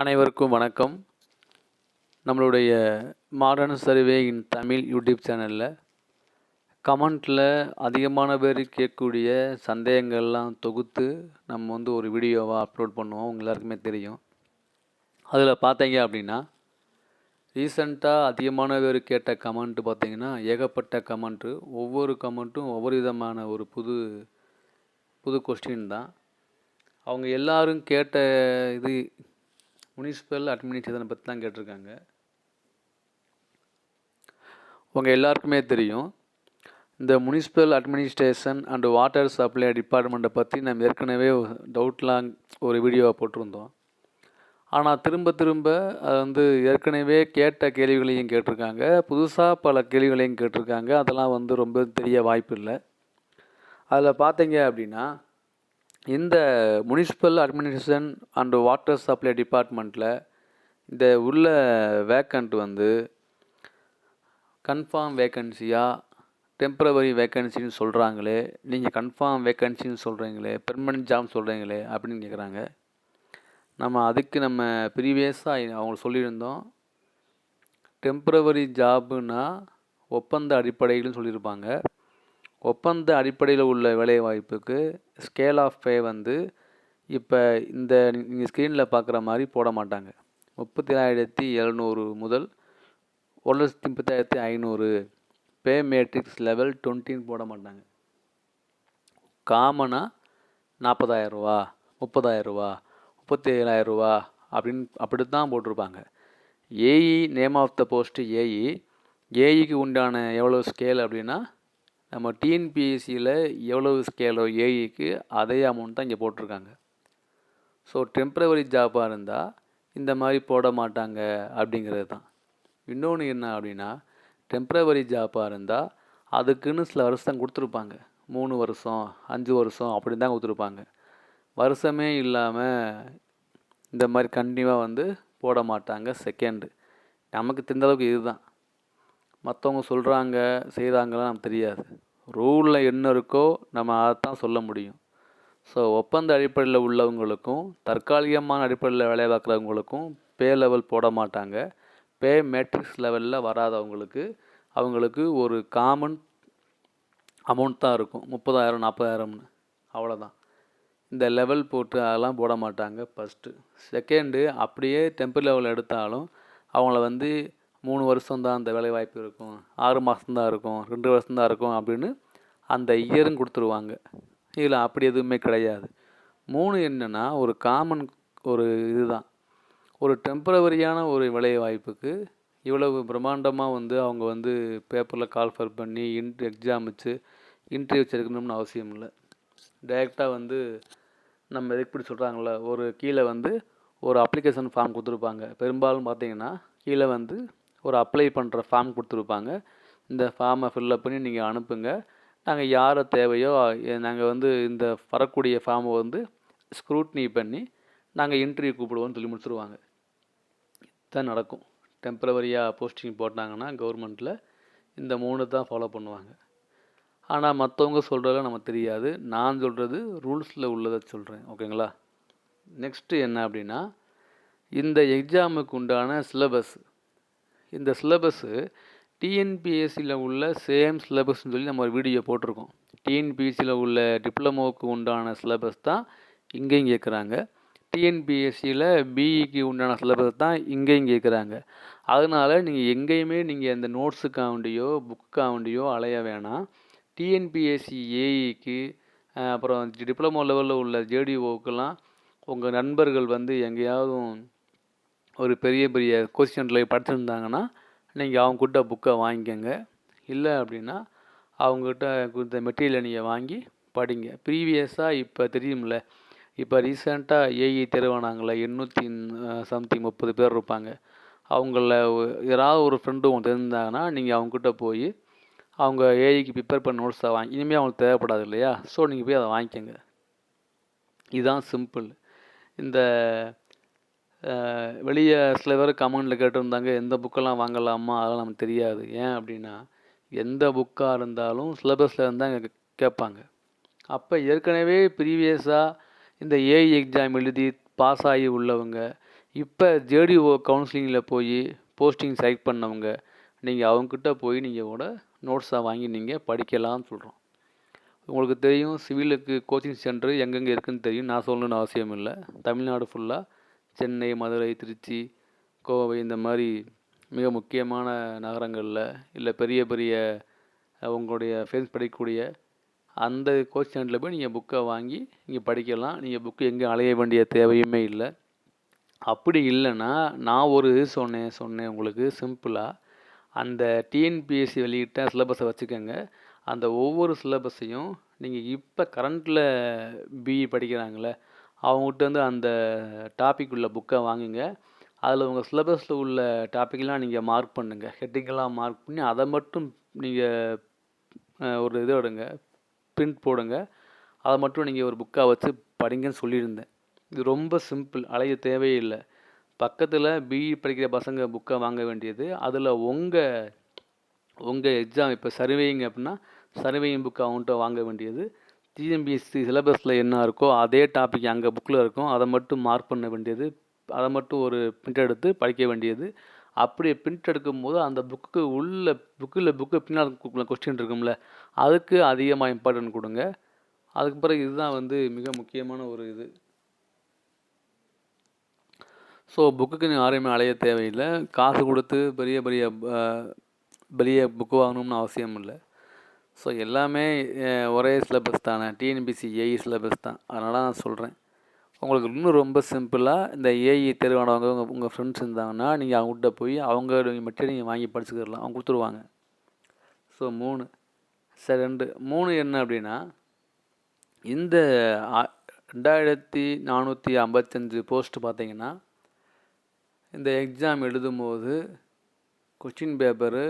அனைவருக்கும் வணக்கம். நம்மளுடைய modern survey in Tamil YouTube சேனலில் கமெண்ட்டில் அதிகமான பேர் கேட்கக்கூடிய சந்தேகங்கள்லாம் தொகுத்து நம்ம வந்து ஒரு வீடியோவாக அப்லோட் பண்ணுவோம். உங்க எல்லாருக்குமே தெரியும். அதில் பார்த்தீங்க அப்படின்னா ரீசண்டாக அதிகமான பேர் கேட்ட கமெண்ட்டு பார்த்தீங்கன்னா ஏகப்பட்ட கமெண்ட்டு ஒவ்வொரு கமெண்ட்டும் ஒவ்வொரு விதமான ஒரு புது புது கொஸ்டின் தான். அவங்க எல்லாரும் கேட்ட இது முனிசிபல் அட்மினிஸ்ட்ரேஷனை பற்றி தான் கேட்டிருக்காங்க. உங்கள் எல்லாருக்குமே தெரியும் இந்த municipal administration and water supply டிபார்ட்மெண்ட்டை பற்றி நம்ம ஏற்கனவே டவுட்லாம் ஒரு வீடியோவை போட்டிருந்தோம். ஆனால் திரும்ப திரும்ப அது வந்து ஏற்கனவே கேட்ட கேள்விகளையும் கேட்டிருக்காங்க. புதுசாக பல கேள்விகளையும் கேட்டிருக்காங்க. அதெல்லாம் வந்து ரொம்ப தெரிய வாய்ப்பு இல்லை. அதில் பார்த்தீங்க அப்படின்னா இந்த municipal administration and water supply டிபார்ட்மெண்ட்டில் இந்த உள்ள வேக்கண்ட் வந்து கன்ஃபார்ம் வேக்கன்சியாக டெம்பரவரி வேக்கன்சின்னு சொல்கிறாங்களே நீங்கள் கன்ஃபார்ம் வேக்கன்சின்னு சொல்கிறீங்களே பெர்மனன்ட் ஜாப் சொல்கிறீங்களே அப்படின்னு கேட்குறாங்க நம்ம அதுக்கு நம்ம ப்ரீவியஸாக அவங்க சொல்லியிருந்தோம் டெம்பரவரி ஜாபுனா ஒப்பந்த அடிப்படையிலும் சொல்லியிருப்பாங்க. ஒப்பந்த அடிப்படையில் உள்ள வேலைவாய்ப்புக்கு ஸ்கேல் ஆஃப் பே வந்து இப்போ இந்த நீங்கள் ஸ்க்ரீனில் பார்க்குற மாதிரி போட மாட்டாங்க. முப்பத்தி ஏழாயிரத்தி எழுநூறு முதல் ஒரு லட்சத்தி முப்பத்தாயிரத்தி ஐநூறு பே மேட்ரிக்ஸ் லெவல் டுவெண்ட்டின்னு போட மாட்டாங்க. காமனாக நாற்பதாயிரரூவா முப்பதாயிரரூவா முப்பத்தி ஏழாயிரரூவா அப்படின்னு அப்படி தான் போட்டிருப்பாங்க AE name of the post AE ஏஇக்கு உண்டான எவ்வளோ ஸ்கேல் அப்படின்னா நம்ம டிஎன்பிஎஸ்சியில் எவ்வளவு ஸ்கேலோ ஏஇக்கு அதே அமௌண்ட் தான் இங்கே போட்டிருக்காங்க. ஸோ டெம்ப்ரவரி ஜாப்பாக இருந்தால் இந்த மாதிரி போட மாட்டாங்க அப்படிங்கிறது தான். இன்னொன்று என்ன அப்படின்னா டெம்ப்ரவரி ஜாப்பாக இருந்தால் அதுக்குன்னு சில வருஷம் கொடுத்துருப்பாங்க. மூணு வருஷம் அஞ்சு வருஷம் அப்படின்னு தான் கொடுத்துருப்பாங்க. வருஷமே இல்லாமல் இந்த மாதிரி கண்டினியூவாக வந்து போட மாட்டாங்க செகண்டு நமக்கு தெரிந்த அளவுக்கு இதுதான். மற்றவங்க சொல்கிறாங்க செய்கிறாங்கலாம் நமக்கு தெரியாது. ரூலில் என்ன இருக்கோ நம்ம அதைத்தான் சொல்ல முடியும். ஸோ ஒப்பந்த அடிப்படையில் உள்ளவங்களுக்கும் தற்காலிகமான அடிப்படையில் வேலை பார்க்குறவங்களுக்கும் பே லெவல் போட மாட்டாங்க. பே மேட்ரிக்ஸ் லெவலில் வராதவங்களுக்கு அவங்களுக்கு ஒரு காமன் அமௌண்ட் தான் இருக்கும். முப்பதாயிரம் நாற்பதாயிரம்னு அவ்வளோதான் இந்த லெவல் போட்டு அதெல்லாம் போட மாட்டாங்க ஃபஸ்ட்டு செகண்டு அப்படியே டெம்பர் லெவல் எடுத்தாலும் அவங்கள வந்து மூணு வருஷம் தான் அந்த வேலைவாய்ப்பு இருக்கும். ஆறு மாதம்தான் இருக்கும். ரெண்டு வருஷம்தான் இருக்கும் அப்படின்னு அந்த இயரும் கொடுத்துருவாங்க. இதில் அப்படி எதுவுமே கிடையாது. மூணு என்னென்னா ஒரு காமன் ஒரு இதுதான். ஒரு டெம்பரவரியான ஒரு வேலைவாய்ப்புக்கு இவ்வளவு பிரம்மாண்டமாக வந்து அவங்க வந்து பேப்பரில் கால்ஃபர் பண்ணி இன்ட் எக்ஸாம் வச்சு இன்டர்வியூ வச்சுருக்கணும்னு அவசியம் இல்லை. டைரெக்டாக வந்து நம்ம எதுக்கு இப்படி சொல்கிறாங்களே ஒரு கீழே வந்து ஒரு அப்ளிகேஷன் ஃபார்ம் கொடுத்துருப்பாங்க. பெரும்பாலும் பார்த்தீங்கன்னா கீழே வந்து ஒரு அப்ளை பண்ணுற ஃபார்ம் கொடுத்துருப்பாங்க. இந்த ஃபார்மை ஃபில்லப் பண்ணி நீங்கள் அனுப்புங்க. நாங்கள் யாரை தேவையோ நாங்கள் வந்து இந்த வரக்கூடிய ஃபார்மை வந்து ஸ்க்ரூட்னி பண்ணி நாங்கள் இன்டர்வியூ கூப்பிடுவோம்னு சொல்லி முடிச்சுருவாங்க. இதுதான் நடக்கும். டெம்பரவரியாக போஸ்டிங் போட்டாங்கன்னா கவர்மெண்ட்டில் இந்த மூணு தான் ஃபாலோ பண்ணுவாங்க. ஆனால் மற்றவங்க சொல்கிறதெல்லாம் நமக்கு தெரியாது. நான் சொல்கிறது ரூல்ஸில் உள்ளதை சொல்கிறேன் ஓகேங்களா? நெக்ஸ்ட்டு என்ன அப்படின்னா இந்த எக்ஸாமுக்கு உண்டான சிலபஸ் இந்த சிலபஸ்ஸு டிஎன்பிஎஸ்சியில் உள்ள சேம் சிலபஸ்ன்னு சொல்லி நம்ம ஒரு வீடியோ போட்டிருக்கோம். டிஎன்பிஎஸ்சியில் உள்ள டிப்ளமோவுக்கு உண்டான சிலபஸ் தான் இங்கேயும் கேட்குறாங்க டிஎன்பிஎஸ்சியில் பிஇக்கு உண்டான சிலபஸ் தான் இங்கேயும் கேட்குறாங்க அதனால் நீங்கள் எங்கேயுமே நீங்கள் அந்த நோட்ஸுக்காண்டியோ புக்குக்காண்டியோ அலைய வேணாம். டிஎன்பிஎஸ்சி ஏஇக்கு அப்புறம் டிப்ளமோ லெவலில் உள்ள ஜேடிஓக்கெல்லாம் உங்கள் நண்பர்கள் வந்து எங்கேயாவது ஒரு பெரிய பெரிய கொஸ்டினில் படிச்சிருந்தாங்கன்னா நீங்கள் அவங்கக்கிட்ட புக்கை வாங்கிக்கோங்க. இல்லை அப்படின்னா அவங்கக்கிட்ட கொடுத்த மெட்டீரியலை நீங்கள் வாங்கி படிங்க. ப்ரீவியஸாக இப்போ தெரியும்ல இப்போ ரீசெண்டாக ஏஇ தெருவானாங்களே எண்ணூற்றி சம்திங் முப்பது பேர் இருப்பாங்க. அவங்கள யாராவது ஒரு ஃப்ரெண்டு உங்களுக்கு தெரிந்தாங்கன்னா நீங்கள் அவங்கக்கிட்ட போய் அவங்க ஏஐக்கு ப்ரிப்பேர் பண்ண நோட்ஸை வாங்கி இனிமேல் அவங்களுக்கு தேவைப்படாது இல்லையா? ஸோ நீங்கள் போய் அதை வாங்கிக்கோங்க. இதுதான் சிம்பிள் இந்த வெளியே சில பேர் கமெண்டில் கேட்டிருந்தாங்க எந்த புக்கெல்லாம் வாங்கலாமா? அதெல்லாம் நமக்கு தெரியாது. ஏன் அப்படின்னா எந்த புக்காக இருந்தாலும் சிலபஸில் இருந்தால் கேட்பாங்க. அப்போ ஏற்கனவே ப்ரீவியஸாக இந்த ஏஐ எக்ஸாம் எழுதி பாஸ் ஆகி உள்ளவங்க இப்போ ஜேடிஓ கவுன்சிலிங்கில் போய் போஸ்டிங் செலக்ட் பண்ணவங்க நீங்கள் அவங்கக்கிட்ட போய் நீங்கள் கூட நோட்ஸாக வாங்கி நீங்கள் படிக்கலாம்னு சொல்கிறோம் உங்களுக்கு தெரியும் சிவிலுக்கு கோச்சிங் சென்டர் எங்கெங்கே இருக்குதுன்னு தெரியும். நான் சொல்லணும்னு அவசியம் இல்லை. தமிழ்நாடு ஃபுல்லாக சென்னை மதுரை திருச்சி கோவை இந்த மாதிரி மிக முக்கியமான நகரங்களில் இல்லை பெரிய பெரிய உங்களுடைய ஃப்ரெண்ட்ஸ் படிக்கக்கூடிய அந்த கோச் சென்டரில் போய் நீங்கள் புக்கை வாங்கி நீங்கள் படிக்கலாம். நீங்கள் புக்கு எங்கேயும் அலைய வேண்டிய தேவையுமே இல்லை. அப்படி இல்லைன்னா நான் ஒரு இது சொன்னேன் சொன்னேன் உங்களுக்கு சிம்பிளாக அந்த டிஎன்பிஎஸ்சி வெளியிட்ட சிலபஸை வச்சுக்கோங்க. அந்த ஒவ்வொரு சிலபஸையும் நீங்கள் இப்போ கரண்ட்டில் பிஇ படிக்கிறாங்களே அவங்ககிட்ட வந்து அந்த டாபிக் உள்ள புக்கை வாங்குங்க. அதில் உங்கள் சிலபஸில் உள்ள டாப்பிக்லாம் நீங்கள் மார்க் பண்ணுங்கள் ஹெட்டிங்கெல்லாம் மார்க் பண்ணி அதை மட்டும் நீங்கள் ஒரு இது எடுங்க. பிரிண்ட் போடுங்க. அதை மட்டும் நீங்கள் ஒரு புக்காக வச்சு படிங்கன்னு சொல்லியிருந்தேன். இது ரொம்ப சிம்பிள் அலைய தேவையில்லை பக்கத்தில் பிஇ படிக்கிற பசங்க புக்கை வாங்க வேண்டியது. அதில் உங்கள் உங்கள் எக்ஸாம் இப்போ சர்வேயிங் அப்படின்னா சர்வேயிங் புக் அவங்கள்ட்ட வாங்க வேண்டியது. டிஎம்பிஎஸ்சி சிலபஸில் என்ன இருக்கோ அதே டாபிக் அங்கே புக்கில் இருக்கும். அதை மட்டும் மார்க் பண்ண வேண்டியது அதை மட்டும் ஒரு பிரிண்ட் எடுத்து படிக்க வேண்டியது. அப்படி பிரிண்ட் எடுக்கும்போது அந்த புக்கு உள்ள புக்கில் புக்கு பின்னால் கொஸ்டின் இருக்கும்ல அதுக்கு அதிகமாக இம்பார்ட்டன்ட் கொடுங்க. அதுக்கு பிறகு இதுதான் வந்து மிக முக்கியமான ஒரு இது. ஸோ புக்குக்கு நீங்கள் யாரையுமே அலைய தேவையில்லை. காசு கொடுத்து பெரிய பெரிய பெரிய புக்கு வாங்கணும்னு அவசியம் இல்லை. ஸோ எல்லாமே ஒரே சிலபஸ் தானே. டிஎன்பிசி ஏஇ சிலபஸ் தான். அதனால் நான் சொல்கிறேன் உங்களுக்கு இன்னும் ரொம்ப சிம்பிளாக இந்த ஏஇ தேர்வானவங்க உங்கள் உங்கள் ஃப்ரெண்ட்ஸ் இருந்தாங்கன்னா நீங்கள் அவங்ககிட்ட போய் அவங்க மெட்டீரியல் நீங்கள் வாங்கி படிச்சுக்கிடலாம் அவங்க கொடுத்துருவாங்க. ஸோ மூணு. சரி ரெண்டு. மூணு என்ன அப்படின்னா இந்த ஆ- ரெண்டாயிரத்தி நானூற்றி ஐம்பத்தஞ்சு போஸ்ட் பார்த்தீங்கன்னா இந்த எக்ஸாம் எழுதும்போது question paper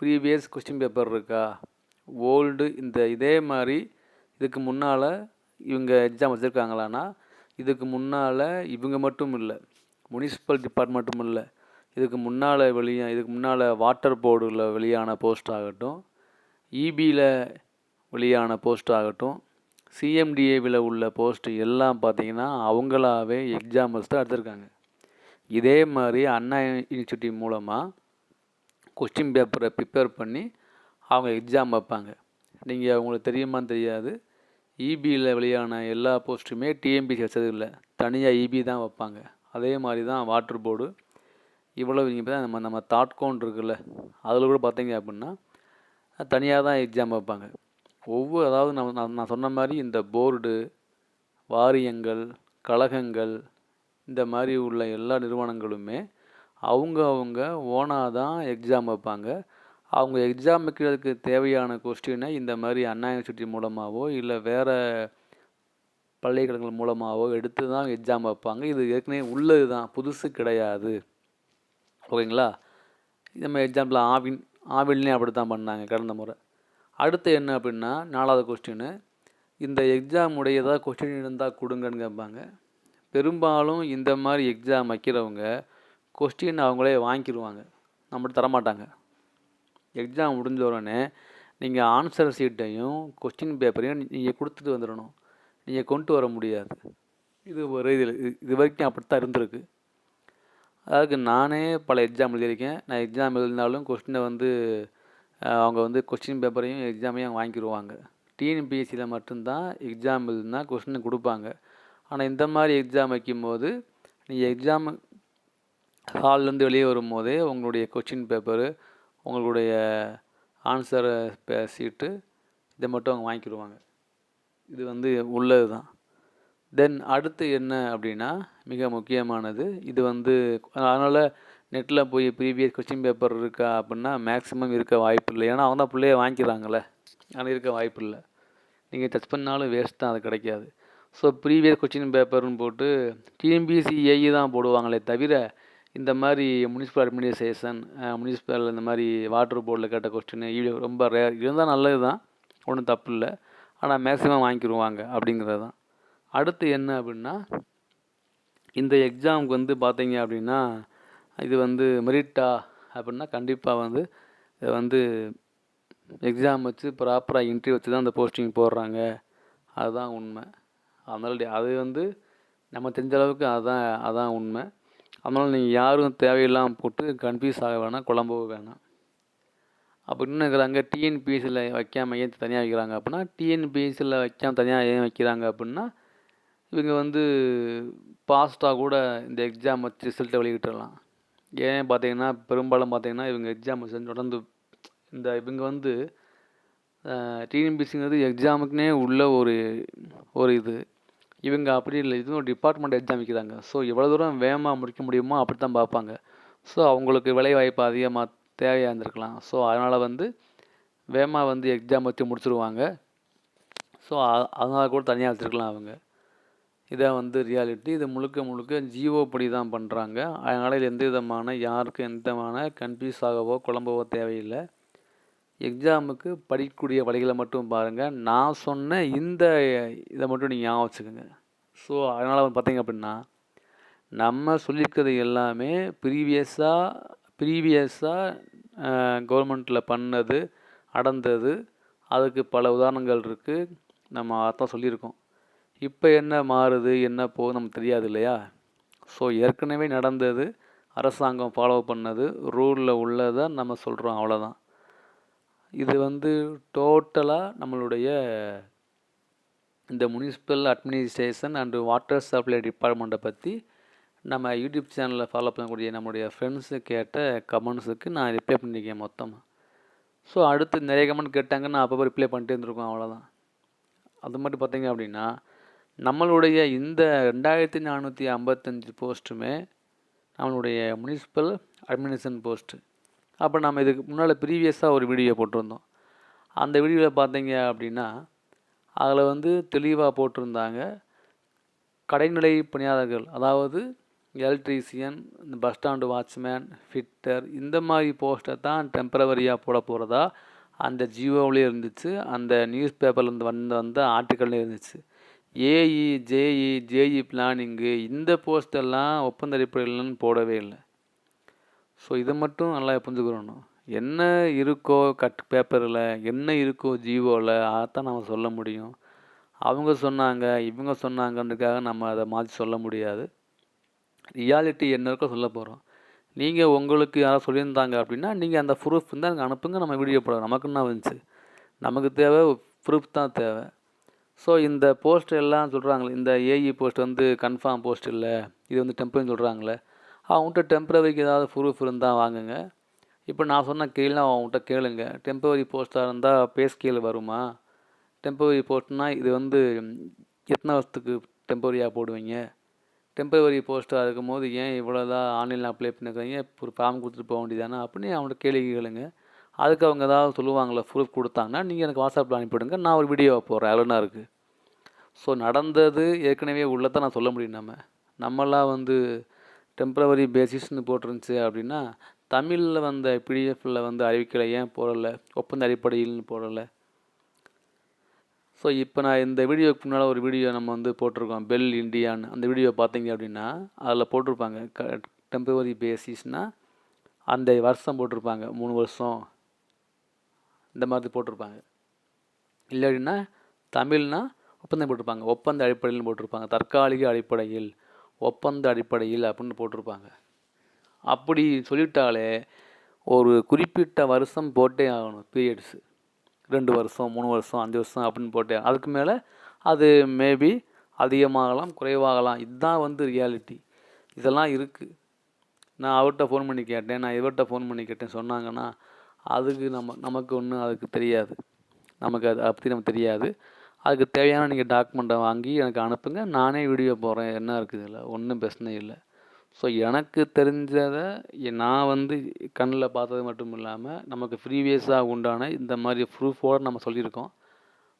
previous question paper இருக்கா? ஓல்டு இந்த இதே மாதிரி இதுக்கு முன்னால் இவங்க எக்ஸாம் வச்சுருக்காங்களான்னா இதுக்கு முன்னால் இவங்க மட்டும் இல்லை முனிசிபல் டிபார்ட்மெண்ட்டும் இல்லை இதுக்கு முன்னால் வெளியே இதுக்கு முன்னால் வாட்டர் போர்டில் வெளியான போஸ்ட் ஆகட்டும் இபியில் வெளியான போஸ்ட் ஆகட்டும் சிஎம்டிஏவில் உள்ள போஸ்ட் எல்லாம் பார்த்தீங்கன்னா அவங்களாவே எக்ஸாம் தான் எடுத்திருக்காங்க. இதே மாதிரி அண்ணா யூனிவர்சிட்டி மூலமாக கொஸ்டின் பேப்பரை ப்ரிப்பேர் பண்ணி அவங்க எக்ஸாம் வைப்பாங்க. நீங்கள் அவங்களுக்கு தெரியுமான்னு தெரியாது. இபியில் வெளியான எல்லா போஸ்ட்டுமே டிஎம்பிசி வச்சது இல்லை. தனியாக இபி தான் வைப்பாங்க. அதே மாதிரி தான் வாட்டர் போர்டு இவ்வளோ இங்கே தான் நம்ம நம்ம தாட்கோன் இருக்குல்ல அதில் கூட பார்த்தீங்க அப்படின்னா தனியாக தான் எக்ஸாம் வைப்பாங்க. ஒவ்வொரு அதாவது நான் நான் நான் சொன்ன மாதிரி இந்த போர்டு வாரியங்கள் கழகங்கள் இந்த மாதிரி உள்ள எல்லா நிறுவனங்களுமே அவங்க அவங்க ஓனாக தான் எக்ஸாம் வைப்பாங்க. அவங்க எக்ஸாம் வைக்கிறதுக்கு தேவையான கொஸ்டினை இந்த மாதிரி அண்ணா யூனிவர்சிட்டி மூலமாகவோ இல்லை வேறு பள்ளிக்கழகங்கள் மூலமாகவோ எடுத்து தான் எக்ஸாம் வைப்பாங்க. இது ஏற்கனவே உள்ளது தான் புதுசு கிடையாது. ஓகேங்களா? நம்ம எக்ஸாம்பிள் ஆவின் ஆவின்லேயும் அப்படி தான் பண்ணாங்க கடந்த முறை. அடுத்து என்ன அப்படின்னா நாலாவது கொஸ்டின் இந்த எக்ஸாமுடைய ஏதாவது கொஸ்டின் இருந்தால் கொடுங்கன்னு கேட்பாங்க. பெரும்பாலும் இந்த மாதிரி எக்ஸாம் வைக்கிறவங்க கொஸ்டின் அவங்களே வாங்கிக்கிடுவாங்க நம்மகிட்ட தரமாட்டாங்க. எக்ஸாம் முடிஞ்ச உடனே நீங்கள் ஆன்சர் சீட்டையும் கொஸ்டின் பேப்பரையும் நீங்கள் கொடுத்துட்டு வந்துடணும் நீங்கள் கொண்டு வர முடியாது. இது ஒரு இதில் இது வரைக்கும் அப்படி தான் இருந்திருக்கு. அதாவது நானே பல எக்ஸாம் எழுதியிருக்கேன். நான் எக்ஸாம் எழுதினாலும் கொஸ்டினை வந்து அவங்க வந்து கொஸ்டின் பேப்பரையும் எக்ஸாமையும் வாங்கிடுவாங்க டிஎன்பிஎஸ்சியில் மட்டும்தான் எக்ஸாம் எழுதுனா கொஸ்டினை கொடுப்பாங்க. ஆனால் இந்த மாதிரி எக்ஸாம் வைக்கும்போது நீங்கள் எக்ஸாம் ஹால்லேருந்து வெளியே வரும்போதே உங்களுடைய கொஸ்டின் பேப்பரு உங்களுடைய ஆன்சரை பேசிட்டு இதை மட்டும் அவங்க வாங்கிக்கிடுவாங்க. இது வந்து உள்ளது தான். தென் அடுத்து என்ன அப்படின்னா மிக முக்கியமானது இது வந்து அதனால் நெட்டில் போய் ப்ரீவியஸ் கொஸ்டின் பேப்பர் இருக்கா அப்படின்னா மேக்ஸிமம் இருக்க வாய்ப்பு இல்லை. ஏன்னா அவங்க தான் பிள்ளைய வாங்கிக்கிறாங்களே ஆனால் இருக்க வாய்ப்பு இல்லை. நீங்கள் டச் பண்ணாலும் வேஸ்ட் தான் அது கிடைக்காது. ஸோ ப்ரீவியஸ் கொஸ்டின் பேப்பர்னு போட்டு டிஎம்பிசிஏஇ தான் போடுவாங்களே தவிர இந்த மாதிரி முனிசிபல் அட்மினிஸ்ட்ரேஷன் முனிசிபல் இந்த மாதிரி வாட்டர் போர்டில் கேட்ட கொஸ்டின் ரொம்ப ரேர் இருந்தால் நல்லது தான் ஒன்றும் தப்பு இல்லை. ஆனால் மேக்ஸிமம் வாங்கிக்கிடுவாங்க அப்படிங்கிறது தான் அடுத்து என்ன அப்படின்னா இந்த எக்ஸாமுக்கு வந்து பார்த்தீங்க அப்படின்னா இது வந்து மெரிட்டா அப்படின்னா கண்டிப்பாக வந்து இதை வந்து எக்ஸாம் வச்சு ப்ராப்பராக இன்ட்ரி வச்சு தான் அந்த போஸ்டிங் போடுறாங்க. அதுதான் உண்மை. அதனால அது வந்து நம்ம தெரிஞ்ச அளவுக்கு அதுதான் அதான் உண்மை. அதனால் நீங்கள் யாரும் தேவையில்லாமல் போட்டு கன்ஃபியூஸ் ஆக வேணாம் குழம்பவும் வேணாம். அப்படி இன்னும் இருக்கிறாங்க டிஎன்பிஎஸ்சியில் வைக்காமல் ஏன் தனியாக வைக்கிறாங்க அப்படின்னா டிஎன்பிஎஸ்சியில் வைக்காமல் தனியாக ஏன் வைக்கிறாங்க அப்படின்னா இவங்க வந்து பாஸ்ட்டாக கூட இந்த எக்ஸாம் வச்சு ரிசல்ட்டை வெளியிட்டுடலாம் ஏன் பார்த்தீங்கன்னா பெரும்பாலும் பார்த்தீங்கன்னா இவங்க எக்ஸாம் வச்சு தொடர்ந்து இந்த இவங்க வந்து டிஎன்பிஎஸ்சிங்கிறது எக்ஸாமுக்குனே உள்ள ஒரு ஒரு இது. இவங்க அப்படி இல்லை. இதுவும் ஒரு டிபார்ட்மெண்ட் எக்ஸாம் வைக்கிறாங்க ஸோ எவ்வளோ தூரம் வேகமாக முடிக்க முடியுமோ அப்படி தான் பார்ப்பாங்க. ஸோ அவங்களுக்கு வேலைவாய்ப்பு அதிகமாக தேவையாக இருந்திருக்கலாம். ஸோ அதனால் வந்து வேகமாக வந்து எக்ஸாம் வச்சு முடிச்சுருவாங்க. ஸோ அதனால் கூட தனியாக வச்சுருக்கலாம் அவங்க. இதான் வந்து ரியாலிட்டி இது முழுக்க முழுக்க ஜியோ படி தான் பண்ணுறாங்க அதனால் இது எந்த விதமான யாருக்கும் எந்த விதமான கன்ஃபியூஸ் ஆகவோ குழம்பவோ தேவையில்லை. எக்ஸாமுக்கு படிக்கக்கூடிய வழிகளை மட்டும் பாருங்கள் நான் சொன்ன இந்த இதை மட்டும் நீங்கள் ஞாபகம் வச்சுக்கோங்க. ஸோ அதனால் வந்து பார்த்தீங்க அப்படின்னா நம்ம சொல்லியிருக்கிறது எல்லாமே ப்ரீவியஸாக ப்ரீவியஸாக கவர்மெண்ட்டில் பண்ணது அடந்தது அதுக்கு பல உதாரணங்கள் இருக்குது நம்ம அதான் சொல்லியிருக்கோம். இப்போ என்ன மாறுது என்ன போகுது நமக்கு தெரியாது இல்லையா? ஸோ ஏற்கனவே நடந்தது அரசாங்கம் ஃபாலோ பண்ணது ரூலில் உள்ளதை நம்ம சொல்கிறோம் அவ்வளோதான் இது வந்து டோட்டலாக நம்மளுடைய இந்த municipal administration and water supply டிபார்ட்மெண்ட்டை பற்றி நம்ம யூடியூப் சேனலில் ஃபாலோ பண்ணக்கூடிய நம்முடைய ஃப்ரெண்ட்ஸு கேட்ட கமெண்ட்ஸுக்கு நான் ரிப்ளை பண்ணியிருக்கேன் மொத்தமாக ஸோ அடுத்து நிறைய கமெண்ட் கேட்டாங்க நான் அப்பப்போ ரிப்ளை பண்ணிட்டே இருந்திருக்கோம் அவ்வளோதான் அது மட்டும் பார்த்தீங்க அப்படின்னா நம்மளுடைய இந்த ரெண்டாயிரத்தி நானூற்றி ஐம்பத்தஞ்சு போஸ்ட்டுமே நம்மளுடைய முனிசிபல் அட்மினிஸ்ட்ரேஷன் போஸ்ட்டு அப்போ நம்ம இதுக்கு முன்னால் ப்ரீவியஸாக ஒரு வீடியோ போட்டிருந்தோம். அந்த வீடியோவில் பார்த்தீங்க அப்படின்னா அதில் வந்து தெளிவாக போட்டிருந்தாங்க கடைநிலை பணியாளர்கள் அதாவது எலக்ட்ரீசியன் இந்த பஸ் ஸ்டாண்டு வாட்ச்மேன் ஃபிட்டர் இந்த மாதிரி போஸ்ட்டை தான் டெம்பரவரியாக போட போகிறதா அந்த ஜியோவிலே இருந்துச்சு அந்த நியூஸ் பேப்பர்லேருந்து வந்த வந்த ஆர்டிக்கல்லே இருந்துச்சு. ஏஇ ஜேஇ ஜேஇ பிளானிங்கு இந்த போஸ்டெல்லாம் ஒப்பந்த அடிப்படையில்னு போடவே இல்லை. ஸோ இதை மட்டும் நல்லா புரிஞ்சுக்கிறணும் என்ன இருக்கோ கட் பேப்பரில் என்ன இருக்கோ ஜீவோவில் அதைத்தான் நம்ம சொல்ல முடியும். அவங்க சொன்னாங்க இவங்க சொன்னாங்கன்றதுக்காக நம்ம அதை மாற்றி சொல்ல முடியாது. ரியாலிட்டி என்ன இருக்கோ சொல்ல போகிறோம் நீங்கள் உங்களுக்கு யாராவது சொல்லியிருந்தாங்க அப்படின்னா நீங்கள் அந்த ப்ரூஃப் வந்து எனக்கு அனுப்புங்க நம்ம வீடியோ போடுறோம். நமக்கு என்ன வந்துச்சு? நமக்கு தேவை ப்ரூஃப் தான் தேவை. ஸோ இந்த போஸ்ட் எல்லாம் சொல்கிறாங்களே இந்த ஏஇ போஸ்ட் வந்து கன்ஃபார்ம் போஸ்ட் இல்லை. இது வந்து டெம்பரரி சொல்கிறாங்களே அவங்ககிட்ட டெம்பரவரிக்கு ஏதாவது ப்ரூஃப் இருந்தால் வாங்குங்க. இப்போ நான் சொன்ன கீழே அவங்ககிட்ட கேளுங்க. டெம்பரவரி போஸ்ட்டாக இருந்தால் பே ஸ்கேல் வருமா? டெம்பரவரி போஸ்ட்னால் இது வந்து எத்தனை வருஷத்துக்கு டெம்பரரியாக போடுவீங்க? டெம்பரவரி போஸ்ட்டாக இருக்கும் போது ஏன் இவ்வளோ தான் ஆன்லைனில் அப்ளை பண்ணிக்கிறீங்க ஒரு ஃபார்ம் கொடுத்துட்டு போக வேண்டியதானே அப்படின்னு அவங்கள்ட்ட கேள்வி கேளுங்க. அதுக்கு அவங்க ஏதாவது சொல்லுவாங்களே ப்ரூஃப் கொடுத்தாங்கன்னா நீங்கள் எனக்கு வாட்ஸ்அப்பில் அனுப்பிவிடுங்க. நான் ஒரு வீடியோவை போடுறேன். அவ்வளோனா இருக்குது ஸோ நடந்தது ஏற்கனவே உள்ளதான் நான் சொல்ல முடியும் நம்ம. நம்மளாம் வந்து டெம்பரவரி பேசிஸ்னு போட்டிருந்துச்சு அப்படின்னா தமிழில் வந்த பிடிஎஃப்பில் வந்து அறிவிக்கலை ஏன் போடலை? ஒப்பந்த அடிப்படையில்னு போடலை. ஸோ இப்போ நான் இந்த வீடியோக்கு முன்னால் ஒரு வீடியோ நம்ம வந்து போட்டிருக்கோம் பெல் இண்டியான்னு அந்த வீடியோ பார்த்தீங்க அப்படின்னா அதில் போட்டிருப்பாங்க. க டெம்பரவரி பேசிஸ்னால் அந்த வருஷம் போட்டிருப்பாங்க மூணு வருஷம். இந்த மாதிரி போட்டிருப்பாங்க. இல்லை அப்படின்னா தமிழ்னா ஒப்பந்தம் போட்டிருப்பாங்க. ஒப்பந்த அடிப்படையில் போட்டிருப்பாங்க. தற்காலிக அடிப்படையில். ஒப்பந்த அடிப்படையில் அப்படின்னு போட்டிருப்பாங்க. அப்படி சொல்லிட்டாலே ஒரு குறிப்பிட்ட வருஷம் போட்டே ஆகணும் பீரியட்ஸு ரெண்டு வருஷம் மூணு வருஷம் அஞ்சு வருஷம் அப்படின்னு போட்டே அதுக்கு மேலே அது மேபி அதிகமாகலாம் குறைவாகலாம். இதுதான் வந்து ரியாலிட்டி இதெல்லாம் இருக்குது நான் அவர்கிட்ட ஃபோன் பண்ணி கேட்டேன். நான் இவர்கிட்ட ஃபோன் பண்ணி கேட்டேன். சொன்னாங்கன்னா அதுக்கு நம்ம நமக்கு ஒன்றும் அதுக்கு தெரியாது. நமக்கு அது அப்படி நமக்கு தெரியாது. அதுக்கு தேவையான நீங்கள் டாக்குமெண்ட்டை வாங்கி எனக்கு அனுப்புங்க. நானே வீடியோ போடுறேன். என்ன இருக்குது இதில்? ஒன்றும் பிரச்சனை இல்லை. ஸோ எனக்கு தெரிஞ்சதை நான் வந்து கண்ணில் பார்த்தது மட்டும் இல்லாமல் நமக்கு ப்ரீவியஸாக உண்டான இந்த மாதிரி ப்ரூஃபோடு நம்ம சொல்லியிருக்கோம்.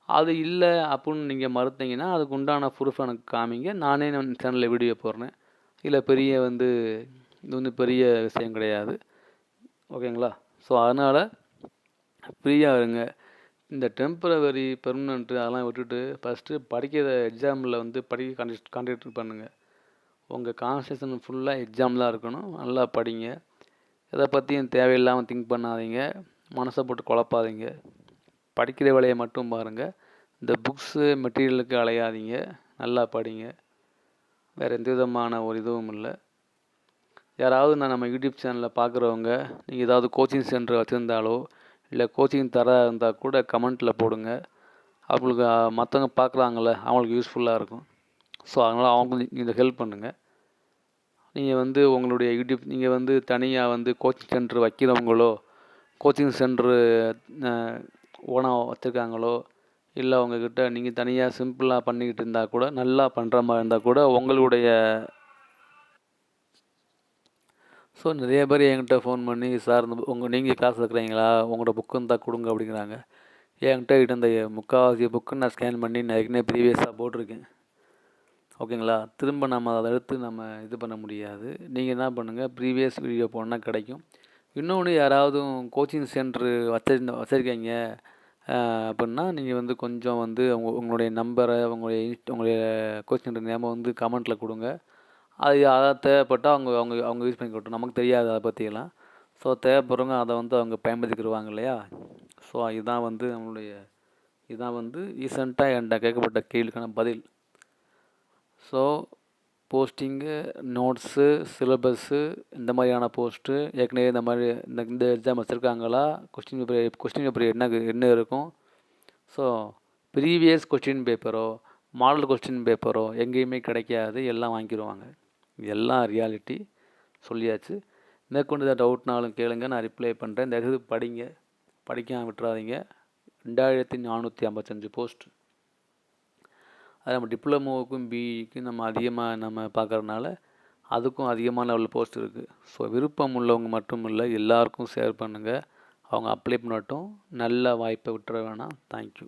அது இல்லை அப்படின்னு நீங்கள் மறுத்தீங்கன்னா அதுக்கு உண்டான ப்ரூஃப் எனக்கு காமிங்க. நானே நான் சேனலில் வீடியோ போடுறேன். இல்லை பெரிய வந்து இது வந்து பெரிய விஷயம் கிடையாது. ஓகேங்களா ஸோ அதனால் ஃப்ரீயாக இருங்க. இந்த டெம்பரவரி பெர்மனண்ட்டு அதெல்லாம் விட்டுட்டு ஃபஸ்ட்டு படிக்கிற எக்ஸாமில் வந்து படிக்க கான்சென்ட் கான்சென்ட்ரேட் பண்ணுங்கள் உங்கள் கான்சன்ட்ரேஷன் ஃபுல்லாக எக்ஸாம் தான் இருக்கணும். நல்லா படிங்க. எதை பற்றியும் தேவையில்லாமல் திங்க் பண்ணாதீங்க. மனசை போட்டு குழப்பாதீங்க. படிக்கிற வேலையை மட்டும் பாருங்கள் இந்த புக்ஸு மெட்டீரியலுக்கு அலையாதீங்க. நல்லா படிங்க. வேறு எந்த விதமான ஒரு இதுவும் இல்லை. யாராவது நான் நம்ம யூடியூப் சேனலில் பார்க்குறவங்க நீங்கள் ஏதாவது கோச்சிங் சென்டர் வச்சுருந்தாலோ இல்லை கோச்சிங் தர இருந்தால் கூட கமெண்ட்டில் போடுங்க. அவங்களுக்கு மற்றவங்க பார்க்குறாங்கள்ல அவங்களுக்கு யூஸ்ஃபுல்லாக இருக்கும். ஸோ அதனால் அவங்களுக்கு இந்த ஹெல்ப் பண்ணுங்கள் நீங்கள் வந்து உங்களுடைய யூடியூப் நீங்கள் வந்து தனியாக வந்து கோச்சிங் சென்டர் வைக்கிறவங்களோ கோச்சிங் சென்டரு ஓனாக வச்சுருக்காங்களோ இல்லை உங்ககிட்ட நீங்கள் தனியாக சிம்பிளாக பண்ணிக்கிட்டு இருந்தால் கூட நல்லா பண்ணுற மாதிரி இருந்தால் கூட உங்களுடைய ஸோ நிறைய பேர் என்கிட்ட ஃபோன் பண்ணி சார் இந்த உங்கள் நீங்கள் காசு இருக்கிறீங்களா உங்களோட புக்கு இருந்தால் கொடுங்க அப்படிங்கிறாங்க. என்கிட்ட கிட்ட இந்த முக்கால்வாசி புக்கு நான் ஸ்கேன் பண்ணி நான் ஏற்கனவே ப்ரீவியஸாக போட்டிருக்கேன். ஓகேங்களா? திரும்ப நம்ம அதை எடுத்து நம்ம இது பண்ண முடியாது. நீங்கள் என்ன பண்ணுங்கள் ப்ரீவியஸ் வீடியோ போனால் கிடைக்கும். இன்னொன்று யாராவது கோச்சிங் சென்ட்ரு வச்சிருந்த வச்சுருக்கீங்க அப்படின்னா நீங்கள் வந்து கொஞ்சம் வந்து உங்க உங்களுடைய நம்பரை உங்களுடைய இன்ஸ்ட் உங்களுடைய கோச்சிங் சென்டர் நேமம் வந்து கமெண்ட்டில் கொடுங்க. அது அதை தேவைப்பட்டால் அவங்க அவங்க அவங்க யூஸ் பண்ணிக்கிட்டோம் நமக்கு தெரியாது அதை பற்றியெல்லாம் ஸோ தேவைப்படுறவங்க அதை வந்து அவங்க பயன்படுத்திக்கிடுவாங்க இல்லையா? ஸோ இதுதான் வந்து நம்மளுடைய இதுதான் வந்து ரீசெண்டாக என்கிட்ட கேட்கப்பட்ட கேள்விக்கான பதில். ஸோ போஸ்டிங்கு நோட்ஸு சிலபஸ்ஸு இந்த மாதிரியான போஸ்ட்டு ஏற்கனவே இந்த மாதிரி இந்த இந்த எக்ஸாம் வச்சுருக்காங்களா? கொஸ்டின் பேப்பர் கொஸ்டின் பேப்பர் என்ன என்ன இருக்கும்? ஸோ ப்ரீவியஸ் கொஸ்டின் பேப்பரோ மாடல் கொஸ்டின் பேப்பரோ எங்கேயுமே கிடைக்காது. எல்லாம் வாங்கிடுவாங்க எல்லாம் ரியாலிட்டி சொல்லியாச்சு. மேற்கொண்டு ஏதாவது டவுட்னாலும் கேளுங்க நான் ரிப்ளை பண்ணுறேன் தயவுசெய்து படிங்க. படிக்காமல் விட்டுறாதீங்க. ரெண்டாயிரத்தி நானூற்றி ஐம்பத்தஞ்சு போஸ்ட் அது நம்ம டிப்ளமோவுக்கும் பிஇக்கும் நம்ம அதிகமாக நம்ம பார்க்குறதுனால அதுக்கும் அதிகமான லெவலில் போஸ்ட் இருக்குது ஸோ விருப்பம் உள்ளவங்க மட்டும் இல்லை எல்லாருக்கும் ஷேர் பண்ணுங்கள் அவங்க அப்ளை பண்ணட்டும். நல்ல வாய்ப்பை விட்டுற வேணாம். தேங்க்யூ